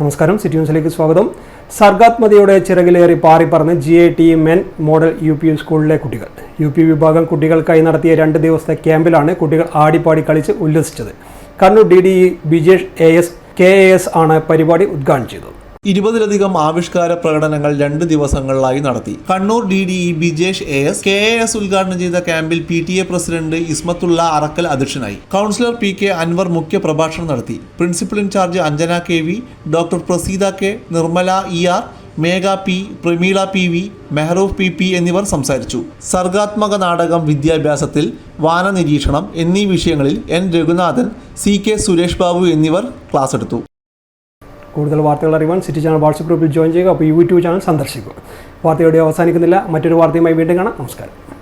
നമസ്കാരം. സിറ്റി ന്യൂസിലേക്ക് സ്വാഗതം. സർഗാത്മതയുടെ ചിറകിലേറി പാറിപ്പറന്ന് G I T men model U P സ്കൂളിലെ കുട്ടികൾ. യു പി വിഭാഗം കുട്ടികൾക്കായി നടത്തിയ രണ്ട് ദിവസത്തെ ക്യാമ്പിലാണ് കുട്ടികൾ ആടിപ്പാടി കളിച്ച് ഉല്ലസിച്ചത്. Kannur D D Bijesh A S K A S ആണ് പരിപാടി ഉദ്ഘാടനം ചെയ്തത്. ഇരുപതിലധികം ആവിഷ്കാര പ്രകടനങ്ങൾ രണ്ട് ദിവസങ്ങളിലായി നടത്തി. Kannur D D E Bijesh A S K A S ഉദ്ഘാടനം ചെയ്ത ക്യാമ്പിൽ P T A president Ismathulla Arakkal അധ്യക്ഷനായി. കൗൺസിലർ പി കെ അൻവർ മുഖ്യ പ്രഭാഷണം നടത്തി. Principal in charge Anjana K V doctor Praseetha K Nirmala E R Megha P Pramila P V Mehroof P P എന്നിവർ സംസാരിച്ചു. സർഗാത്മക നാടകം വിദ്യാഭ്യാസത്തിൽ വാന നിരീക്ഷണം എന്നീ വിഷയങ്ങളിൽ N. Raghunathan C K Suresh Babu എന്നിവർ ക്ലാസ് എടുത്തു. കൂടുതൽ വാർത്തകൾ അറിയുവാൻ സിറ്റി ചാനൽ വാട്സപ്പ് ഗ്രൂപ്പിൽ ജോയിൻ ചെയ്യുക അപ്പോൾ യൂട്യൂബ് ചാനൽ സന്ദർശിക്കുക. വാർത്തയോടെ അവസാനിക്കുന്നില്ല. മറ്റൊരു വാർത്തയുമായി വീണ്ടും കാണാം. നമസ്കാരം.